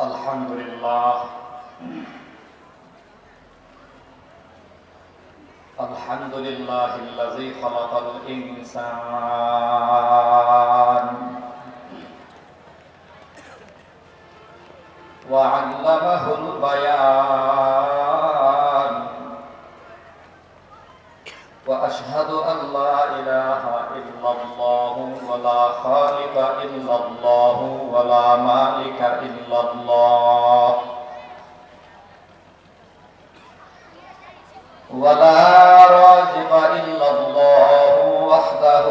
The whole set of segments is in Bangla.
الحمد لله. الحمد لله الذي خلق الإنسان وعلمه البيان. وأشهد أن لا إله إلا الله ولا خالق إلا الله ولا مالك إلا الله. ولا رازق إلا الله وحده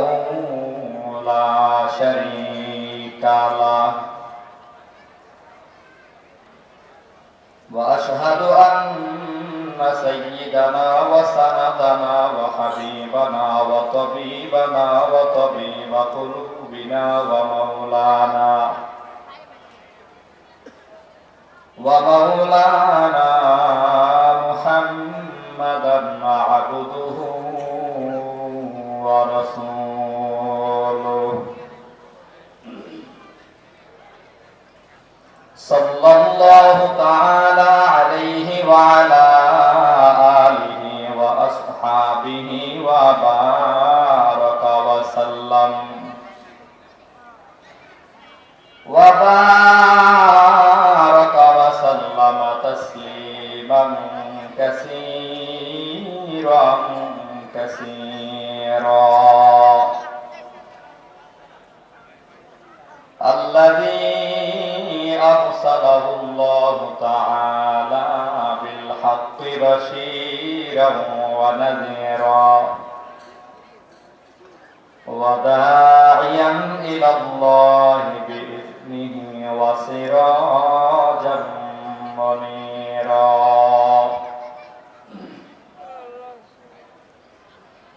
لا شريك له. وأشهد أن سيدنا وسندنا قلوبنا ومولانا ومولانا محمدا عبده ورسوله صلى الله تعالى عليه وعلى آله وأصحابه وبارك وسلم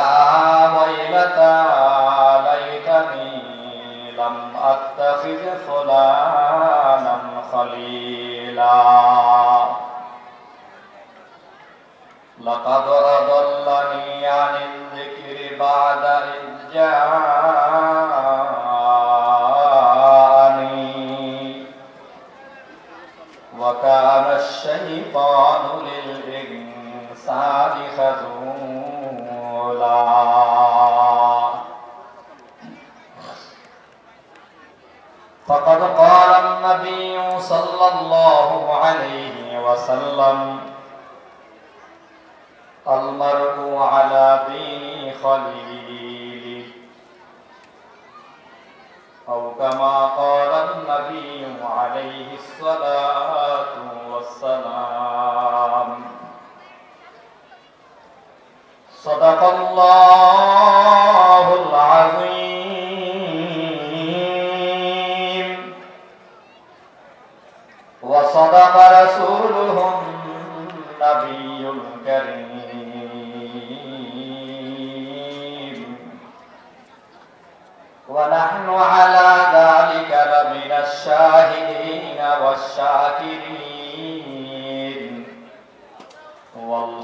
يا ويلتى ليتني لم اتخذ فلانا خليلا لقد أضلني وسلم المرء على دين خليله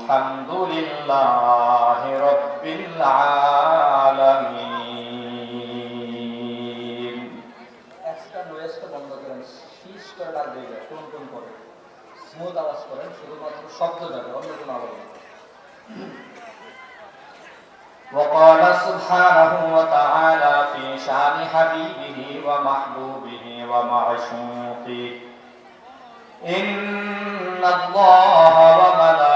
والحمد لله رب العالمين এক্সট্রা নয়েজটা বন্ধ করেন শীষ করে ডাক দিয়ে যায় টুন টুন করে স্মুথ আওয়াজ করেন শুধুমাত্র শব্দ যাবে অন্য কোনো আওয়াজ নেই وقال سبحانه وتعالى في شان حبيبه ومحبوبه ومعشوقه إن الله وملائكته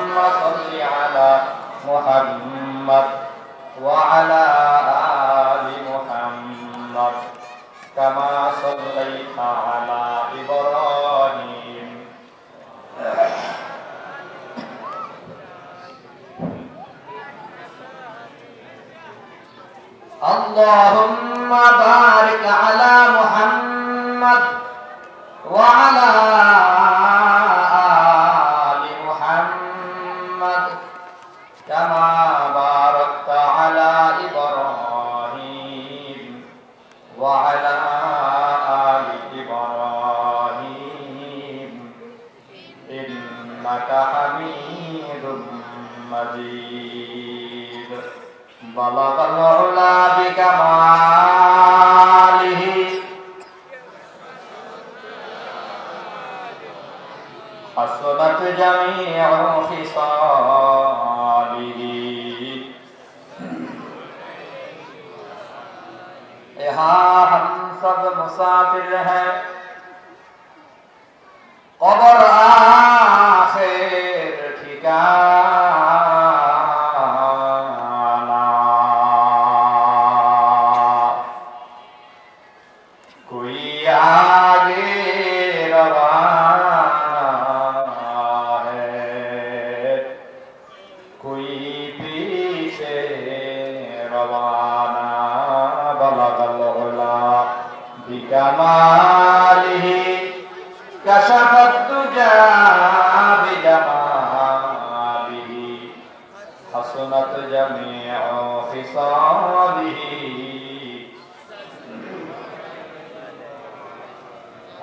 অবরা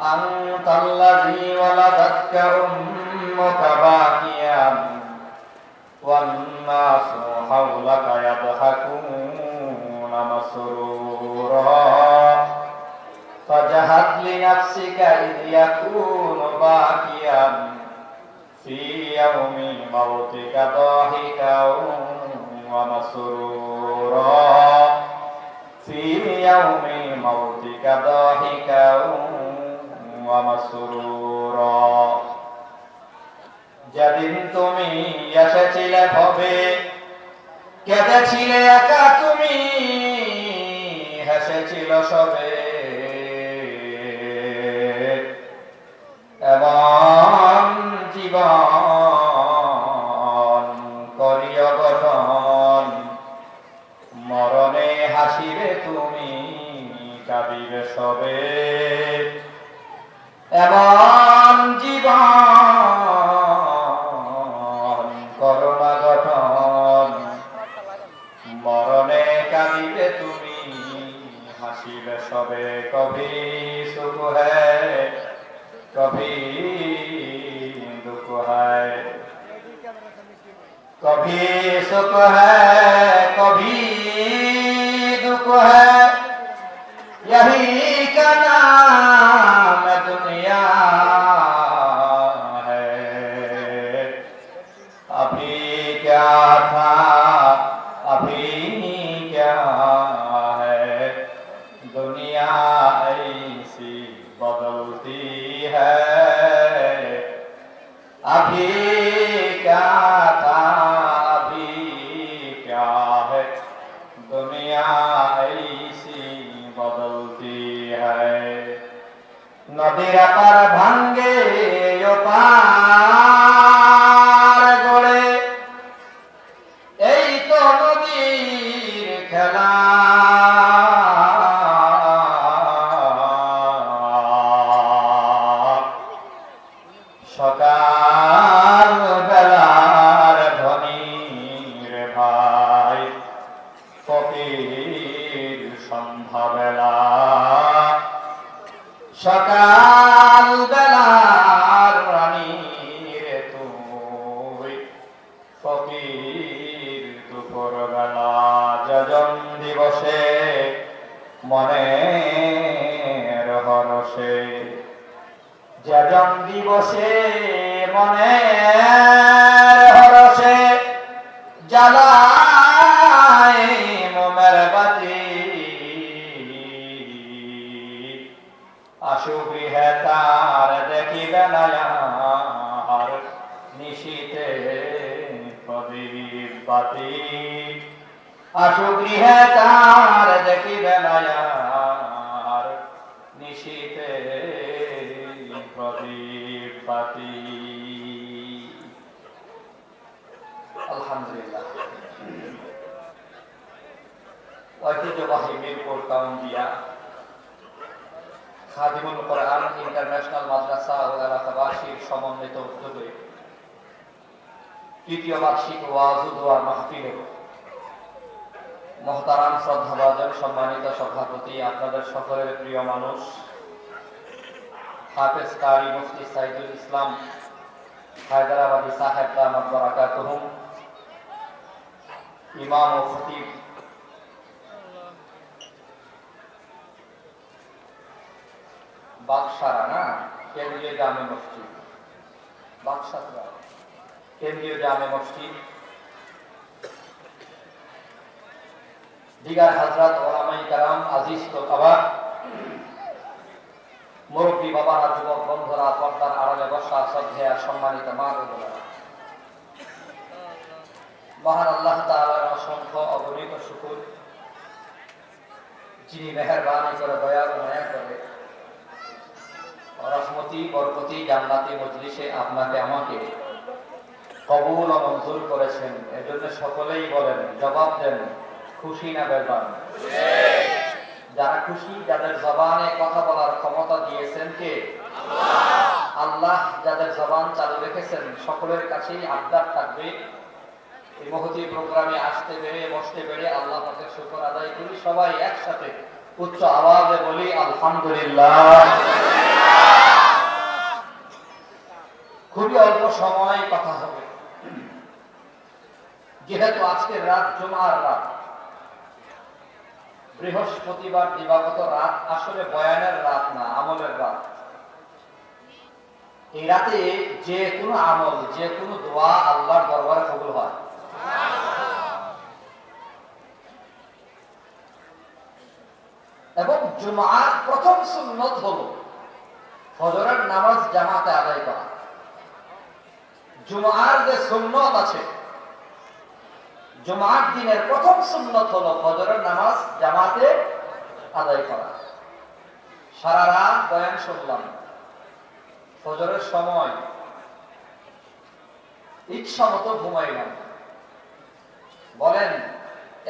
أنت الذي ولدتك أمك باكيا والناس حولك يضحكون مسرورا فجهد لنفسك إذ يكون باكيا في يوم موتك ضاحكا ومسرورا في يوم موتك ضاحكا ومسرورا যেদিন তুমি এসেছিলে ভবে কেঁদেছিলে একা তুমি হেসেছিল সবে। है कभी दुख है यही का नाम মনের হরসে জ্বালা খাদিমুল কোরআন ইন্টারন্যাশনাল মাদ্রাসা ও এলাকাবাসীর সমন্বিত উদ্যোগে তৃতীয় বার্ষিক মাহফিলে মহতারাম শ্রদ্ধাভাজন সম্মানিত সভাপতি, আপনাদের সকলের প্রিয় মানুষ, হাফেজ কারি মুফতি সাইদুল ইসলাম, হায়দ্রাবাদী সাহেব দামাত বারাকাতুহুম ইমাম ও খতিব বাকসারা, না? কেন্দ্রীয় জামে মসজিদ। বাকসারা কেন্দ্রীয় জামে মসজিদ। দিগার হাজরাত ওলামাই কারাম, আজিজ তোকাবার মুরব্বী বাবারা, যুবক বন্ধুরা, পর্দার আড়ালে বসা সম্মানিত মা। মহান আল্লাহ অসংখ্য অগণিত শুকুর। যিনি মেহেরবানি করে, দয়া মায়া করে রহমতি, বরকতি, জান্নাতি মজলিসে আপনাকে, আমাকে কবুল ও মঞ্জুর করেছেন। এজন্য সকলেই বলেন, জবাব দেন, খুশি না বেজান যারা খুশি, যাদের জবানে কথা বলার ক্ষমতা দিয়েছেন কে? আল্লাহ যাদের জবান চালু রেখেছেন, সকলের কাছেই আবদার থাকবে। এই মহতি প্রোগ্রামে আসতে পেরে, বসতে পেরে আল্লাহ পাকের শুকর আদায় করি। সবাই একসাথে উচ্চ আওয়াজে বলি, আলহামদুলিল্লাহ। খুবই অল্প সময় কথা হবে। যেহেতু আজকের রাত জুমার রাত, বৃহস্পতিবার দিবাগত রাত আসলে বয়ানের রাত না, আমলের রাত। এই রাতে যে কোনো আমল, যে কোনো দোয়া আল্লাহর দরবারে কবুল হয়। এবং জুমার প্রথম সুন্নত হলো ফজরের নামাজ জামাতে আদায় করা। জুমার যে সুন্নত আছে, জুমার দিনের প্রথম সুন্নত হলো ফজরের নামাজ জামাতে আদায় করা। সারা রাত বয়ান শুনলাম, ফজরের সময় ইচ্ছা মতো ঘুমাইলাম। বলেন,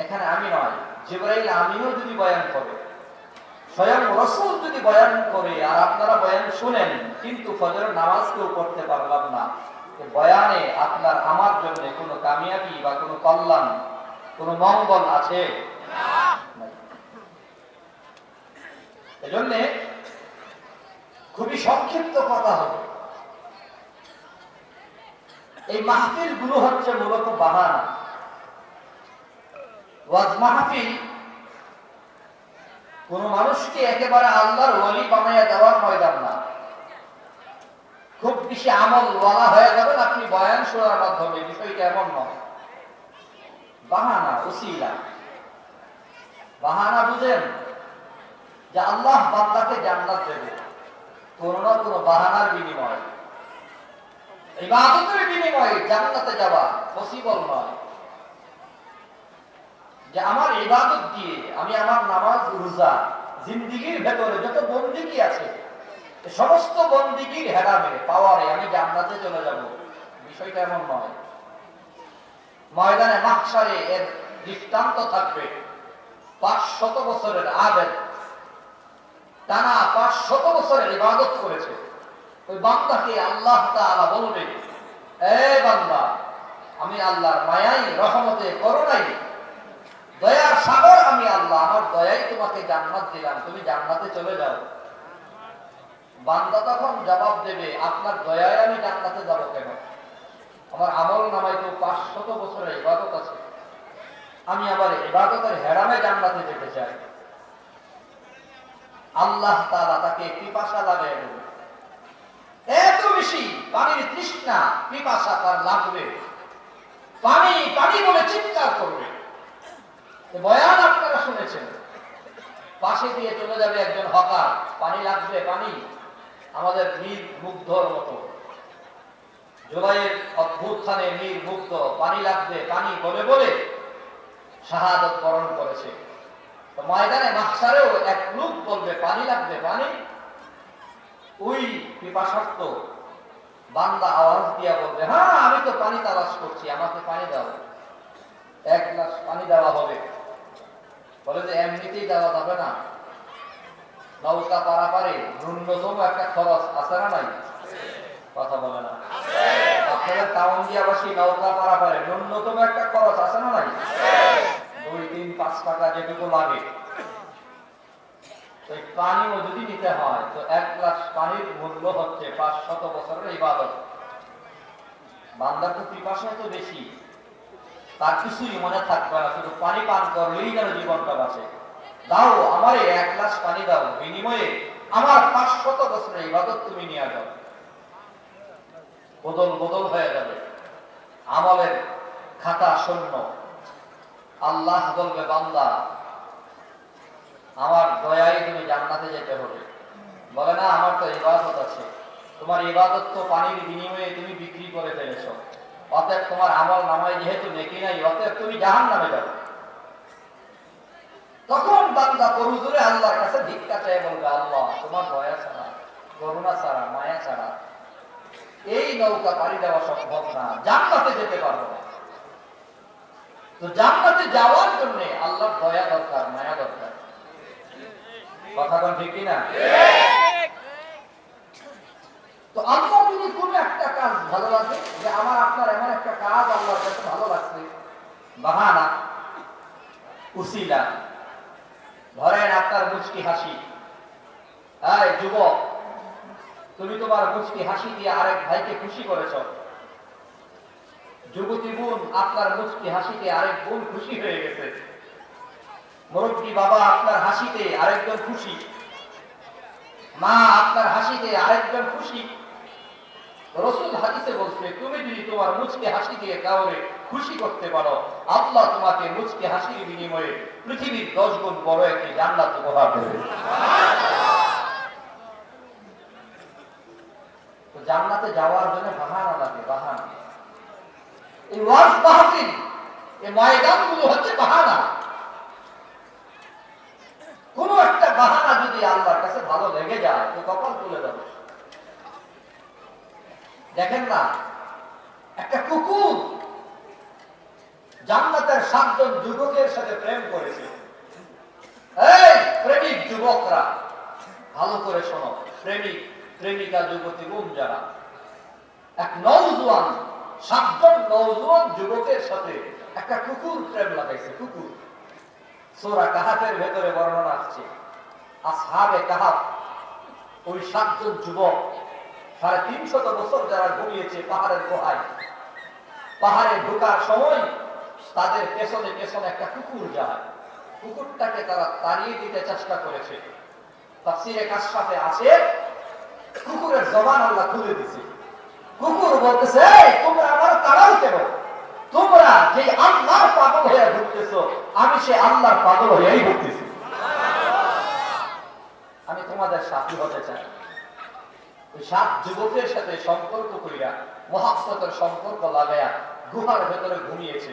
এখানে আমি নয়, জিব্রাইল আমিও যদি বয়ান করে, স্বয়ং রসুল যদি বয়ান করে, আর আপনারা বয়ান শুনেন, কিন্তু ফজরের নামাজ কেউ করতে পারলাম না। বয়ানে আপনার আমার জন্য কোনো কামিয়াবি বা কোনো কল্যাণ, কোনো মঙ্গল আছে। এজন্য খুবই সংক্ষিপ্ত কথা হবে। এই মাহফিলগুলো হচ্ছে মূলত বাহানা। ওয়াজ মাহফিল কোন মানুষকে একেবারে আল্লাহর ওলি বানাইয়া দেওয়ার ময়দান না। খুব বেশি আমল ওয়ালা হয়ে যাবেন আপনি বয়ান শোনার মাধ্যমে, বিষয়টা এমন নয়। বাহানা বাহানা বুঝেন যে আল্লাহ বান্দাকে জান্নাত দেবে না বাহানার বিনিময়। ইবাদতের বিনিময়ে জান্নাতে যাওয়া পসিবল নয়। যে আমার ইবাদত দিয়ে আমি আমার নামাজ, রোজা, জিন্দিগির ভেতরে যত বন্দিগি আছে সমস্ত বন্দিগির হেরামে পাওয়ারে আমি জান্নাতে চলে যাব। বিষয়টা এমন নয়। ময়দানে মাকসারে এর দৃষ্টান্ত থাকবে। পাঁচ শত বছরের আবেদ টানা পাঁচ শত বছরের ইবাদত করেছে। ওই বান্দাকে আল্লাহ তাআলা বলবে, এ বান্দা, আমি আল্লাহর মায়াই, রহমতে, করুণাই। দয়ার সাগর আমি আল্লাহ, আমার দয়াই তোমাকে জান্নাত দিলাম। তুমি জান্নাতে চলে যাও। বান্দা তখন জবাব দেবে, আপনার দয়ায় আমি জান্নাতে যাব কেন? আমার আমল নামায় তো পাঁচ শত বছরের ইবাদত আছে। আমি আবার ইবাদতের হেরামে জান্নাতে যেতে চাই। আল্লাহ তাআলা তাকে পিপাসা দেবে এত বেশি পানির তৃষ্ণা পিপাসা তার লাগবে। পানি পানি বলে চিৎকার করবে। বয়ান আপনারা শুনেছেন। পাশে দিয়ে চলে যাবে একজন হকার। পানি লাগবে, পানি। আমাদের নীল মুগ্ধর মতো। জুলাইয়ের অভ্যুত্থানে নীল মুগ্ধ পানি লাগবে, পানি বলে বলে শাহাদত বরণ করেছে। ময়দানে মাহসারেও এক লোক বলবে, পানি লাগবে, পানি। ওই পিপাসার্থ বান্দা আওয়াজ দিয়া বলবে হ্যাঁ আমি তো পানি তালাশ করছি, আমাকে পানি দাও। এক গ্লাস পানি দেওয়া হবে। বলে যে, এমনিতেই দেওয়া যাবে না। নৌকা ন্যূনতম একটা খরচ আছে না নাই? কথা বলে না। আপনাদের নৌকা ন্যূনতম একটা খরচ আছে না নাই? দুই তিন পাঁচ টাকা যেটুকু লাগে। পানিও যদি নিতে হয়, তো এক গ্লাস পানির মূল্য হচ্ছে পাঁচ শত বছরের ইবাদত। বান্দার তো পিপাসা তো বেশি। তার কিছুই মনে থাকবে না, শুধু পানি পান করলেই যেন জীবনটা বাঁচে। দাও, আমারে এক গ্লাস পানি দাও, বিনিময়ে আমার পাঁচ শত বছরের ইবাদত তুমি নিয়ে যাও। বদল বদল হয়ে যাবে। আমলের খাতা শূন্য। আল্লাহ বলবে, বান্দা, আমার দয়ায় তুমি জান্নাতে যেতে হবে। বলে, না, আমার তো ইবাদত আছে। তোমার ইবাদত তো পানির বিনিময়ে তুমি বিক্রি করে ফেলেছো। অতএব তোমার আমল নামায় যেহেতু নেকি নাই, অতএব তুমি জাহান নামে যাবে। তখন বান্দা পরুজুরে আল্লাহর কাছে ভিক্ষা চাই বলবে, আল্লাহ, তোমার দয়া ছাড়া, করুণা ছাড়া, মায়া ছাড়া এই নৌকা পাড়ি দেওয়া সম্ভব না, জান্নাতে যেতে পারব না। তো জান্নাতে যাওয়ার জন্য আল্লাহর দয়া দরকার, মায়া দরকার। কথা কোন ঠিক না তো আল্লাহ যদি কোন একটা কাজ ভালো লাগে যে আমার আপনার এমন একটা কাজ আল্লাহর কাছে ভালো লাগছে বাহানা, উসিলা ধরেন আপনার মুচকি হাসি। এই যুবক, তুমি তোমার মুচকি হাসি দিয়ে আরেক ভাইকে খুশি করেছ। যুবতী বোন, আপনার মুচকি হাসিতে আরেক বোন খুশি হয়ে গেছে। মুরব্বী বাবা, আপনার হাসিতে আরেকজন খুশি। মা, আপনার হাসিতে আরেকজন খুশি। রসুল হাদিসে বলছে, তুমি যদি তোমার মুচকে হাসি দিয়ে কাউরে খুশি করতে পারো, আল্লাহ তোমাকে মুচকে হাসির বিনিময়ে পৃথিবীর দশ গুণ বড় একটি জান্নাত উপহার দেবে। জান্নাতে যাওয়ার জন্য বাহানা লাগে বাহানা এই ওয়াজ মাহফিল, এই ময়দানগুলো হচ্ছে বাহানা কোন একটা বাহানা যদি আল্লাহর কাছে ভালো লেগে যায়, তো কপাল তুলে দেবে। দেখেন না, একটা কুকুর জান্নাতের সাতজন যুবকের সাথে প্রেম করেছে। এই প্রেমিক যুবকরা, ভালো করে শোনো, প্রেমিক, প্রেমিকা যুবতী বোন যারা, এক নৌজওয়ান সাতজন নৌজওয়ান যুবকের সাথে একটা কুকুর প্রেম লাগাইছে, কুকুর। সোরা কাহাতের ভেতরে বর্ণনা আসছে, আসহাবে কাহাত ওই সাতজন যুবক সাড়ে তিনশত বছর যারা ঘুমিয়েছে পাহাড়ের গুহায়। পাহাড়ে ঢোকার সময় তাদের পেছনে পেছনে একটা কুকুর যায়। কুকুরটাকে তারা তাড়িয়ে দিতে চেষ্টা করেছে। তাফসিরে কাশফাতে আছে, কুকুরের জবান আল্লাহ খুলে দিছে। কুকুর বলতেছে তোমরা আমার তাড়াও কেন? তোমরা যে আল্লাহর পাগল হয়ে ঘুরতেছো, আমি সে আল্লাহর পাগল হয়েই ঘুরতেছি। আমি তোমাদের সাথী হতে চাই। সাত যুবকের সাথে সম্পর্ক করিয়া মহাব্বতের সম্পর্ক লাগাইয়া গুহার ভেতরে ঘুমিয়েছে।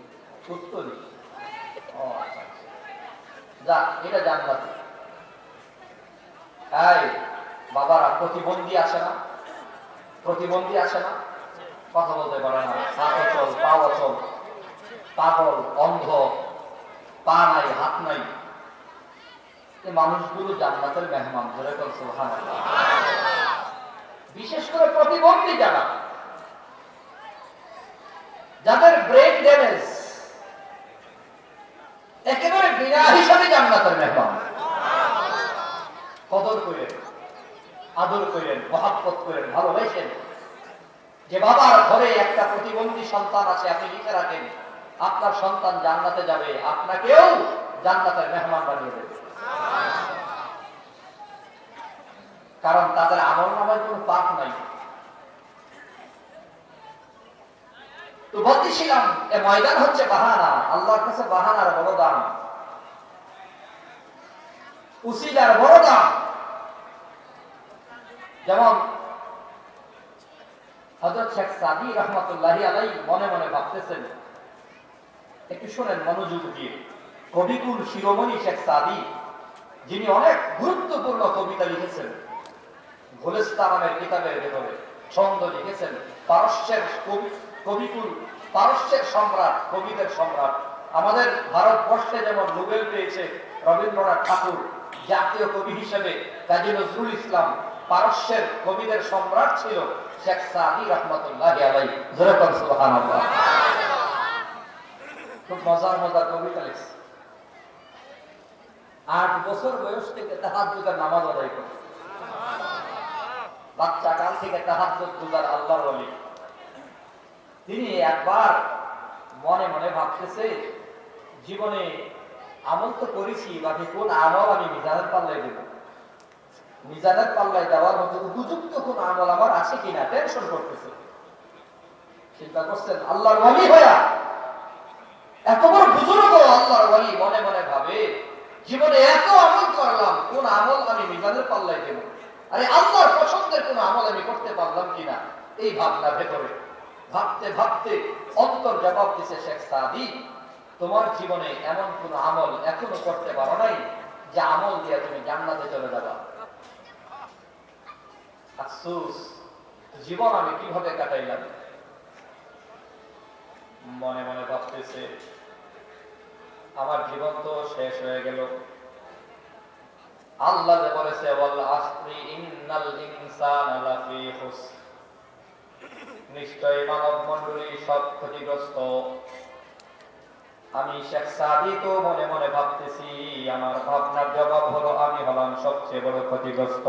ও আচ্ছা আচ্ছা। এটা বাবারা, প্রতিবন্ধী আসে না? প্রতিবন্ধী আসে না? কথা বলতে পারে না। পা অচল। পাগল, অন্ধ। পা নাই, হাত নাই। মানুষগুলো জান্নাতের মেহমান ধরে কর সুবহানাল্লাহ। বিশেষ করে প্রতিবন্ধী যারা, যাদের ব্রেন ড্যামেজ বিনা হিসাবে জান্নাতের মেহমান কদর করেন, আদর করেন, মহাব্বত করেন, ভালোবাসেন। যে বাবার ঘরে একটা প্রতিবন্ধী সন্তান আছে, আপনি লিখে রাখেন, আপনার সন্তান জান্নাতে যাবে, আপনাকেও জান্নাতের মেহমান বানিয়ে দেবে। কারণ তাদের আমল নামায় কোনো পাপ নাই। তো বলতেছিলাম এ ময়দান হচ্ছে বাহানা, আল্লাহর কাছে বাহানার বড় দাম উসিলার বড় দাম যেমন হজরত শেখ সাদি রহমতুল্লাহ আলাই মনে মনে ভাবতেছেন, একটু শোনেন মনোযোগ দিয়ে। কবিকুল শিরোমণি শেখ সাদি, যিনি অনেক গুরুত্বপূর্ণ কবিতা লিখেছেন। ভুলেস্তা নামের কিতাবের ভেতরে ছন্দ লিখেছেন। পারস্যের কবি, কবিকুল, পারস্যের সম্রাট, কবিদের সম্রাট। আমাদের ভারতবর্ষে যেমন নোবেল পেয়েছে রবীন্দ্রনাথ ঠাকুর জাতীয় কবি হিসেবে কাজী নজরুল ইসলাম পারস্যের কবিদের সম্রাট ছিল শেখ সাদি রহমতুল্লাহ আলাই খুব মজার মজার কবিতা আট বছর বয়স থেকে তাহাজ্জুদের নামাজ আদায় করে। বাচ্চা কাল থেকে তাহাজ্জুদ গুজার আল্লাহর তিনি একবার মনে মনে ভাবতেছে, জীবনে আমল তো করেছি, বাকি কোন আমল আমি মিজানের পাল্লায় দেব। মিজানের পাল্লায় দেওয়ার মতো উপযুক্ত কোন আমল আমার আছে কিনা টেনশন করতেছে। চিন্তা করছেন, আল্লাহর হইয়া? এত বড় বুজুর্গ আল্লাহর ওলি মনে মনে ভাবে, জীবনে এত আমল করলাম, কোন আমল আমি মিজানের পাল্লায় দেব? আরে আল্লাহর পছন্দের কোন আমল আমি করতে পারলাম কিনা, এই ভাবনা ভেতরে। ভাবতে ভাবতে অন্তর জবাব দিছে শেখ সাদি তোমার জীবনে এমন কোন আমল এখনও করতে পারো নাই যে আমল দিয়ে তুমি জান্নাতে চলে যাবা? আফসোস, জীবন আমি কীভাবে কাটাইলাম? মনে মনে ভাবতেছে, আমার জীবন তো শেষ হয়ে গেল। আল্লাহ যে বলেছে নিশ্চয় মানব মন্ডলী সব ক্ষতিগ্রস্ত। আমি শেখ সাদি তো মনে মনে ভাবতেছি, আমার ভাবনার জবাব হলো, আমি হলাম সবচেয়ে বড় ক্ষতিগ্রস্ত।